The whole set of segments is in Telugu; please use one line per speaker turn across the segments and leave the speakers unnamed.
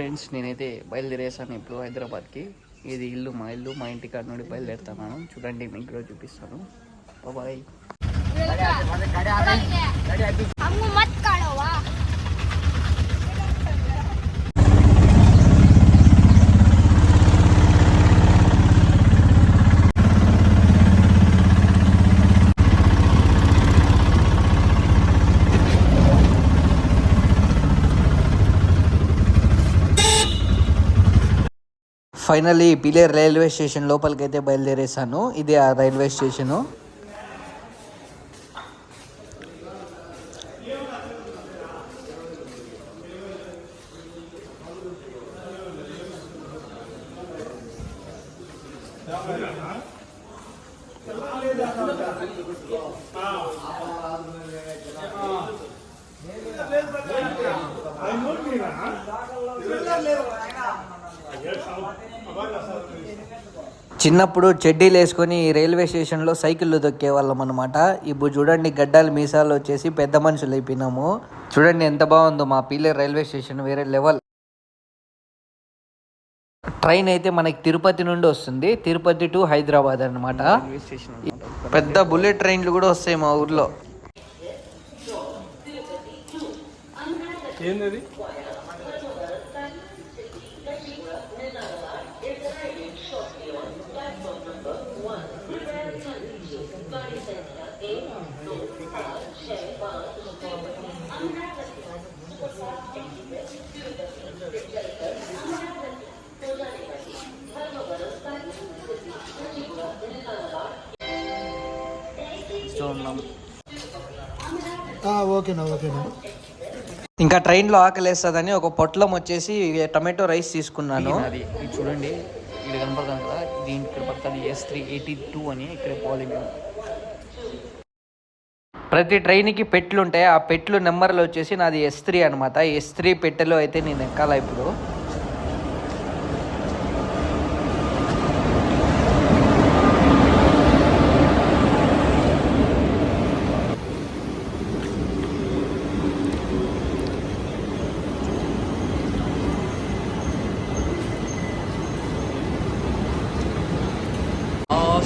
ఫ్రెండ్స్ నేనైతే బయలుదేరేసాను ఇప్పుడు హైదరాబాద్కి. ఇది ఇల్లు మా ఇల్లు మా ఇంటి కాడ నుండి బయలుదేరుతున్నాను. చూడండి మీకు కూడా చూపిస్తాను. బాయ్ ఫైనల్లీ పిలే రైల్వే స్టేషన్ లోపలికి అయితే బయలుదేరేసాను ఇది ఆ రైల్వే స్టేషను. చిన్నప్పుడు చెడ్డీలు వేసుకొని రైల్వే స్టేషన్లో సైకిళ్ళు దొక్కేవాళ్ళం అనమాట ఇప్పుడు చూడండి గడ్డాలు మీసాలు వచ్చేసి పెద్ద మనుషులు అయిపోయినాము. చూడండి ఎంత బాగుందో మా పీలే రైల్వే స్టేషన్ వేరే లెవెల్. ట్రైన్ అయితే మనకి తిరుపతి నుండి వస్తుంది. తిరుపతి టు హైదరాబాద్ అనమాట పెద్ద బుల్లెట్ ట్రైన్లు కూడా వస్తాయి మా ఊర్లో.
ఏంది ఓకేనా ఓకేనా.
ఇంకా ట్రైన్లో ఆకలేస్తుందని ఒక పొట్లం వచ్చేసి టమాటో రైస్ తీసుకున్నాను. అది ఇది చూడండి. ఇది కనపడుతుంది కదా. దీని ఇక్కడ పక్కన ఎస్ త్రీ ఎయిటీ టూ అని ఇక్కడ మేము. ప్రతి ట్రైన్కి పెట్లు ఉంటాయి ఆ పెట్లు నెంబర్లు వచ్చేసి నాది ఎస్ త్రీ అనమాట ఎస్ త్రీ పెట్టెలో అయితే నేను ఎక్కాల ఇప్పుడు.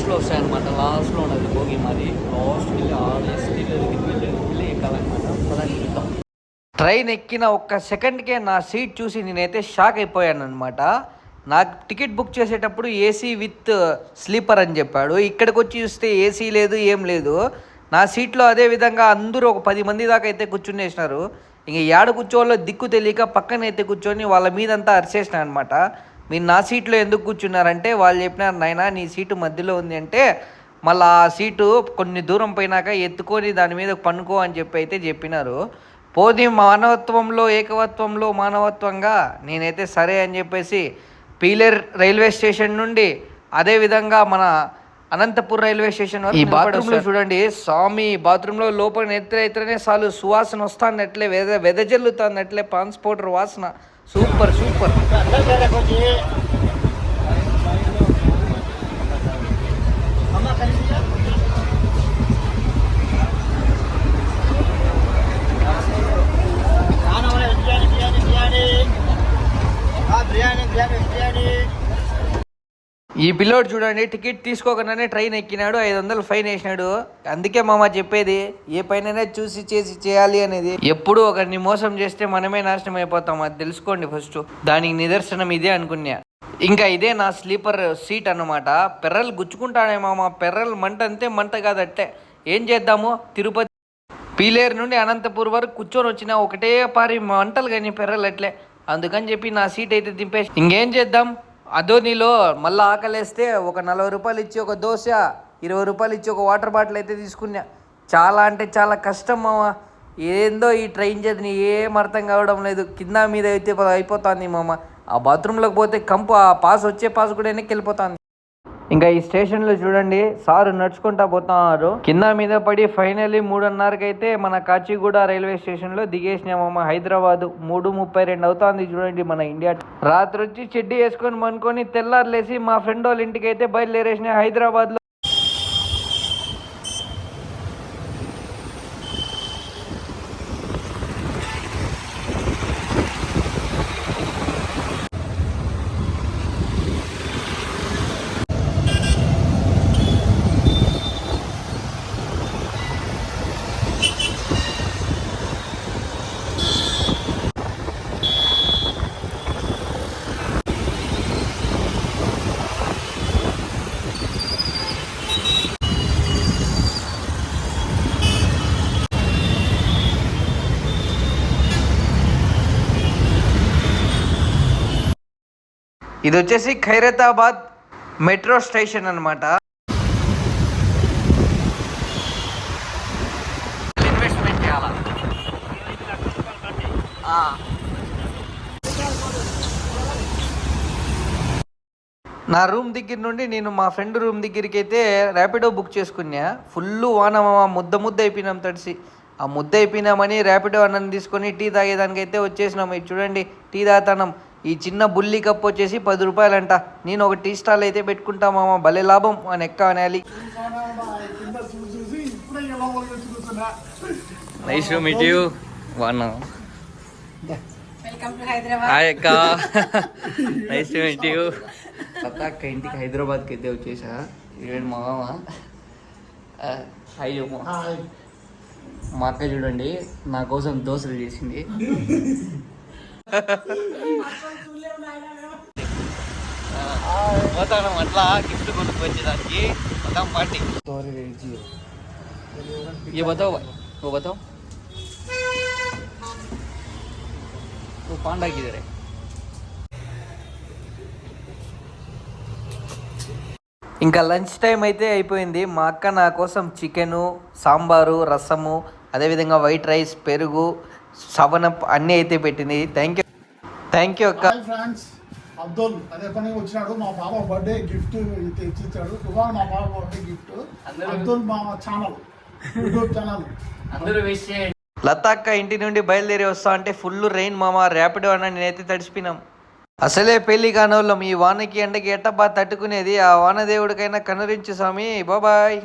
లాస్ట్లో వస్తాయి అనమాట లాస్ట్లో ఉన్నది భోగి మాది. లాస్ట్ వెళ్ళి ఆ వెళ్ళి వెళ్ళి ఎక్కాలన్నమాట. చూద్దాం ట్రైన్ ఎక్కిన ఒక్క సెకండ్కే నా సీట్ చూసి నేనైతే షాక్ అయిపోయాను అనమాట నాకు టికెట్ బుక్ చేసేటప్పుడు ఏసీ విత్ స్లీపర్ అని చెప్పాడు. ఇక్కడికి వచ్చి చూస్తే ఏసీ లేదు ఏం లేదు. నా సీట్లో అదే విధంగా అందరూ ఒక పది మంది దాకా అయితే కూర్చునేసినారు. ఇంక ఏడ కూర్చోవాలో దిక్కు తెలియక పక్కన అయితే కూర్చొని వాళ్ళ మీదంతా అరిచేసిన అనమాట మీరు నా సీట్లో ఎందుకు కూర్చున్నారంటే వాళ్ళు చెప్పినారు నాయనా నీ సీటు మధ్యలో ఉంది అంటే మళ్ళీ ఆ సీటు కొన్ని దూరం పోయినాక ఎత్తుకొని దాని మీద పనుకో అని చెప్పి అయితే చెప్పినారు. పోనీ మానవత్వంలో ఏకవత్వంలో మానవత్వంగా నేనైతే సరే అని చెప్పేసి పీలేర్ రైల్వే స్టేషన్ నుండి అదే విధంగా మన అనంతపూర్ రైల్వే స్టేషన్ ఈ బాత్రూమ్లో చూడండి స్వామి బాత్రూమ్లో లోపల ఎత్తునే చాలు సువాసన వస్తుంది అట్లే వెద పాన్స్ పౌడర్ వాసన. Super, super. ఈ పిల్లోడు చూడండి టికెట్ తీసుకోకుండానే ట్రైన్ ఎక్కినాడు ఐదు వందలు ఫైన్ వేసినాడు. అందుకే మామ చెప్పేది ఏ పైన చూసి చేసి చేయాలి అనేది. ఎప్పుడు ఒకరిని మోసం చేస్తే మనమే నాశనం అయిపోతాం అది తెలుసుకోండి ఫస్ట్. దానికి నిదర్శనం ఇదే అనుకున్నా. ఇంకా ఇదే నా స్లీపర్ సీట్ అన్నమాట. పెర్రలు గుచ్చుకుంటానే మామ పెర్రలు మంట అంతే మంట కాదట్టే ఏం చేద్దాము? తిరుపతి. పీలేరు నుండి అనంతపూర్ వరకు కూర్చొని వచ్చిన ఒకటే పారి మంటలు కానీ పెర్రలు అట్లే. అందుకని చెప్పి నా సీట్ అయితే దింపేసి ఇంకేం చేద్దాం? అదోనిలో మళ్ళీ ఆకలేస్తే ఒక నలభై రూపాయలు ఇచ్చి ఒక దోశ ఇరవై రూపాయలు ఇచ్చి ఒక వాటర్ బాటిల్ అయితే తీసుకున్నా. చాలా అంటే చాలా కష్టం మామ. ఏందో ఈ ట్రైన్ జర్నీ ఏం అర్థం కావడం లేదు. కింద మీద అయితే అయిపోతుంది మామ. ఆ బాత్రూంలోకి పోతే కంపు ఆ పాస్ వచ్చే పాస్ కూడా వెనక్కి వెళ్ళిపోతుంది. ఇంకా ఈ స్టేషన్లో చూడండి సారు నడుచుకుంటా పోతున్నారు. కింద మీద పడి ఫైనల్లీ మూడున్నరకి అయితే మన కాచిగూడ రైల్వే స్టేషన్లో దిగేసినామమ్మ హైదరాబాద్. మూడు ముప్పై రెండు అవుతుంది చూడండి మన ఇండియా. రాత్రి వచ్చి చెడ్డీ వేసుకొని మనుకొని తెల్లారులేసి మా ఫ్రెండ్ వాళ్ళ ఇంటికి అయితే బయలుదేరేసిన హైదరాబాద్ ఇది వచ్చేసి ఖైరతాబాద్ మెట్రో స్టేషన్ అన్నమాట. ఇన్వెస్ట్మెంట్ చేయాలా. నా రూమ్ దగ్గర నుండి నేను మా ఫ్రెండ్ రూమ్ దగ్గరికి అయితే ర్యాపిడో బుక్ చేసుకున్నా. ఫుల్ వాన ముద్ద ముద్ద అయిపోయినాం తడిసి. ఆ ముద్ద అయిపోయినామని ర్యాపిడో అన్నం తీసుకొని టీ తాగేదానికి అయితే వచ్చేసినాం. ఇది చూడండి టీ తాగుతాం ఈ చిన్న బుల్లి కప్ వచ్చేసి పది రూపాయలంట. నేను ఒక టీ స్టాల్ అయితే పెట్టుకుంటా మామ భలే లాభం. అని ఎక్క అనాలి. నైస్ టు మీట్ యూ వానా
వెల్కమ్ టు హైదరాబాద్
హాయ్ అక్క. నైస్ టు మీట్ యూ అక్క ఇంటికి హైదరాబాద్కి అయితే వచ్చేసా? ఇవేంటి మా మామ. హాయ్ చెప్పు. మా అక్క చూడండి నా కోసం దోశలు చేసింది. పోతాను అట్లా గిఫ్ట్ కొనుక్కొచ్చేదానికి పోతాం పార్టీ ये बताओ भाई वो बताओ वो पांडा किधर है ఇంకా లంచ్ టైం అయితే అయిపోయింది మా అక్క నా కోసం చికెను సాంబారు రసము అదేవిధంగా వైట్ రైస్ పెరుగు సవనప్ అన్నీ అయితే పెట్టింది థ్యాంక్ యూ థ్యాంక్ యూ అక్క.
హాయ్ ఫ్రెండ్స్ అబ్దుల్ అదే పని వచ్చినాడు. మా బాబా బర్త్డే గిఫ్ట్ తెచ్చిచ్చాడు. ఇవాళ మా బాబా బర్త్డే గిఫ్ట్ అబ్దుల్ మా ఛానల్ యూట్యూబ్ ఛానల్
అందరూ విష్ చేయండి. లత అక్క ఇంటి నుండి బయలుదేరి వస్తా అంటే ఫుల్ రెయిన్ మామ. ర్యాపిడో అన్న నేనైతే తడిసిపోయినాం. అసలే పెళ్ళి కానోళ్ళం. ఈ వానకి ఎండకి ఎట్ట బాగా తట్టుకునేది? ఆ వానదేవుడికైనా కనురించు స్వామి. బాబాయ్